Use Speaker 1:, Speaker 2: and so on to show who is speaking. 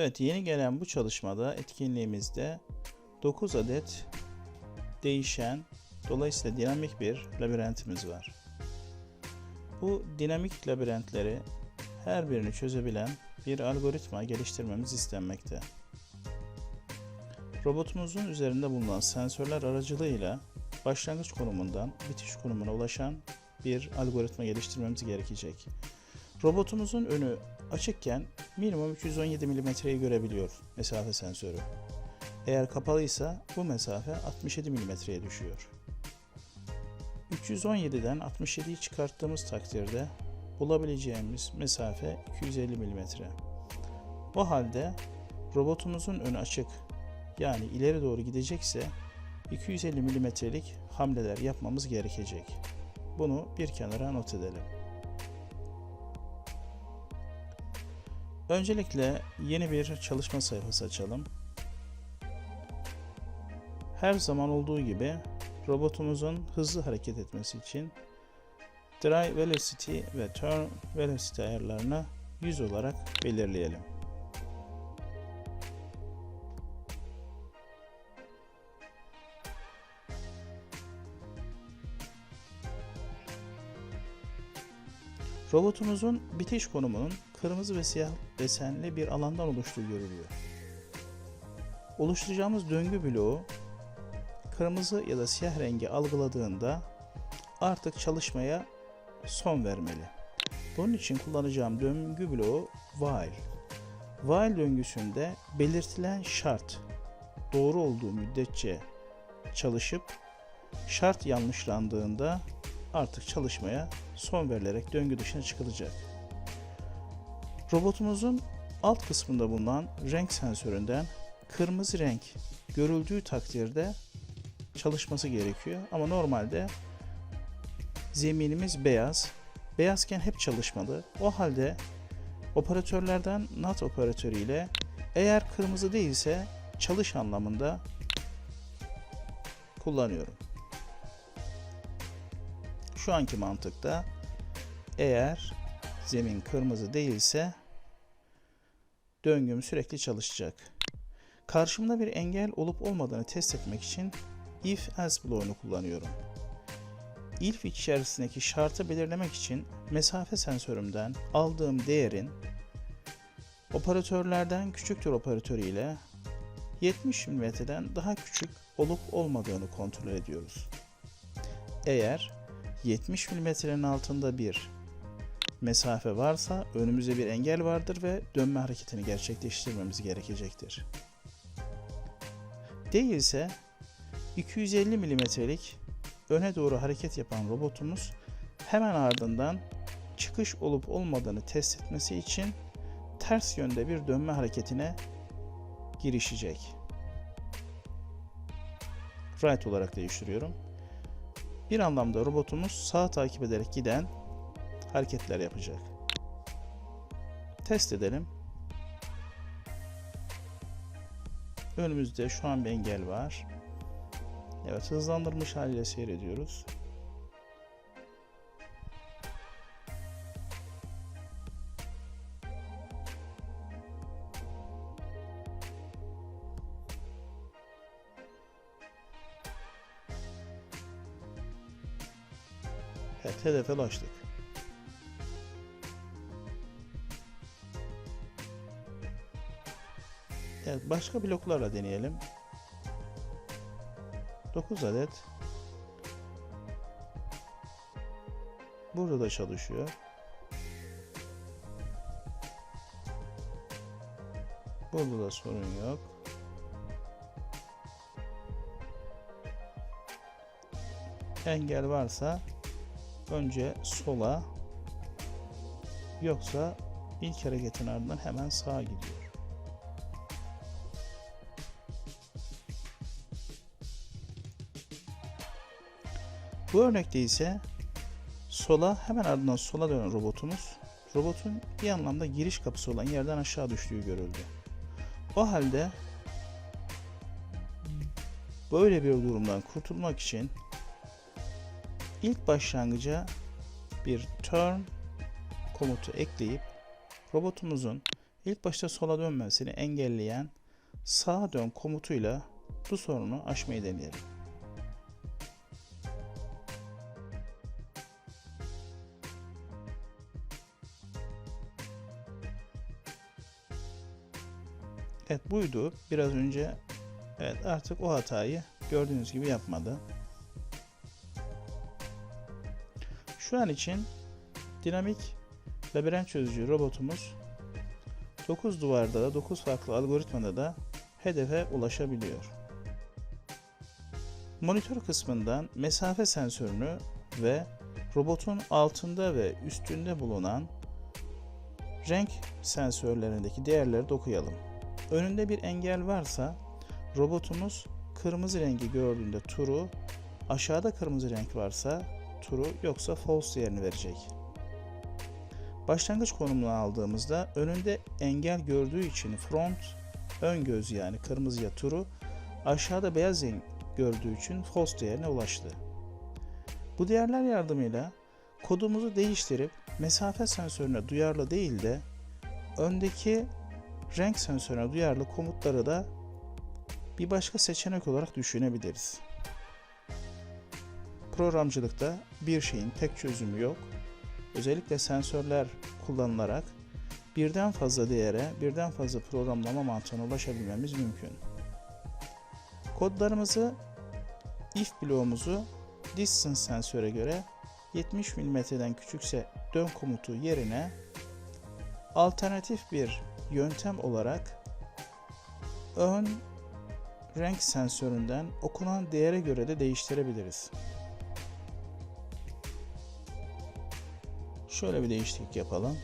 Speaker 1: Evet yeni gelen bu çalışmada etkinliğimizde 9 adet değişen dolayısıyla dinamik bir labirentimiz var. Bu dinamik labirentleri her birini çözebilen bir algoritma geliştirmemiz istenmekte. Robotumuzun üzerinde bulunan sensörler aracılığıyla başlangıç konumundan bitiş konumuna ulaşan bir algoritma geliştirmemiz gerekecek. Robotumuzun önü açıkken minimum 317 mm'yi görebiliyor mesafe sensörü. Eğer kapalıysa bu mesafe 67 mm'ye düşüyor. 317'den 67'yi çıkarttığımız takdirde bulabileceğimiz mesafe 250 mm. O halde robotumuzun önü açık yani ileri doğru gidecekse 250 mm'lik hamleler yapmamız gerekecek. Bunu bir kenara not edelim. Öncelikle yeni bir çalışma sayfası açalım. Her zaman olduğu gibi robotumuzun hızlı hareket etmesi için Drive Velocity ve Turn Velocity ayarlarını 100 olarak belirleyelim. Robotumuzun bitiş konumunun kırmızı ve siyah desenli bir alandan oluştuğu görülüyor. Oluşturacağımız döngü bloğu kırmızı ya da siyah rengi algıladığında artık çalışmaya son vermeli. Bunun için kullanacağım döngü bloğu while. While döngüsünde belirtilen şart doğru olduğu müddetçe çalışıp şart yanlışlandığında artık çalışmaya son verilerek döngü dışına çıkılacak. Robotumuzun alt kısmında bulunan renk sensöründen kırmızı renk görüldüğü takdirde çalışması gerekiyor. Ama normalde zeminimiz beyaz. Beyazken hep çalışmalı. O halde operatörlerden NAT operatörü ile eğer kırmızı değilse çalış anlamında kullanıyorum. Şu anki mantıkta eğer zemin kırmızı değilse döngüm sürekli çalışacak. Karşımda bir engel olup olmadığını test etmek için if else bloğunu kullanıyorum. If içerisindeki şartı belirlemek için mesafe sensörümden aldığım değerin operatörlerden küçüktür operatörü ile 70 mm'den daha küçük olup olmadığını kontrol ediyoruz. Eğer 70 mm'nin altında bir mesafe varsa önümüzde bir engel vardır ve dönme hareketini gerçekleştirmemiz gerekecektir. Değilse 250 mm'lik öne doğru hareket yapan robotumuz hemen ardından çıkış olup olmadığını test etmesi için ters yönde bir dönme hareketine girişecek. Right olarak değiştiriyorum. Bir anlamda robotumuz sağ takip ederek giden hareketler yapacak. Test edelim. Önümüzde şu an bir engel var. Evet hızlandırmış haliyle seyrediyoruz. Evet hedefe ulaştık. Evet başka bloklarla deneyelim. 9 adet. Burada da çalışıyor. Burada da sorun yok. Engel varsa önce sola yoksa ilk hareketin ardından hemen sağa gidiyor. Bu örnekte ise sola hemen ardından sola dönen robotumuz robotun bir anlamda giriş kapısı olan yerden aşağı düştüğü görüldü. O halde böyle bir durumdan kurtulmak için ilk başlangıca bir turn komutu ekleyip robotumuzun İlk başta sola dönmesini engelleyen sağa dön komutuyla bu sorunu aşmayı deneyelim. Evet buydu. Biraz önce evet artık o hatayı gördüğünüz gibi yapmadı. Şu an için dinamik labirent çözücü robotumuz 9 duvarda da 9 farklı algoritmada da hedefe ulaşabiliyor. Monitör kısmından mesafe sensörünü ve robotun altında ve üstünde bulunan renk sensörlerindeki değerleri de. Önünde bir engel varsa robotumuz kırmızı rengi gördüğünde true, aşağıda kırmızı renk varsa true yoksa false değerini verecek. Başlangıç konumunu aldığımızda önünde engel gördüğü için front ön göz yani kırmızıya true, aşağıda beyaz renk gördüğü için false değerine ulaştı. Bu değerler yardımıyla kodumuzu değiştirip mesafe sensörüne duyarlı değil de öndeki renk sensörüne duyarlı komutları da bir başka seçenek olarak düşünebiliriz. Programcılıkta bir şeyin tek çözümü yok. Özellikle sensörler kullanılarak birden fazla değere, birden fazla programlama mantığına ulaşabilmemiz mümkün. Kodlarımızı if bloğumuzu distance sensöre göre 70 mm'den küçükse dön komutu yerine alternatif bir yöntem olarak ön renk sensöründen okunan değere göre de değiştirebiliriz. Şöyle bir değişiklik yapalım.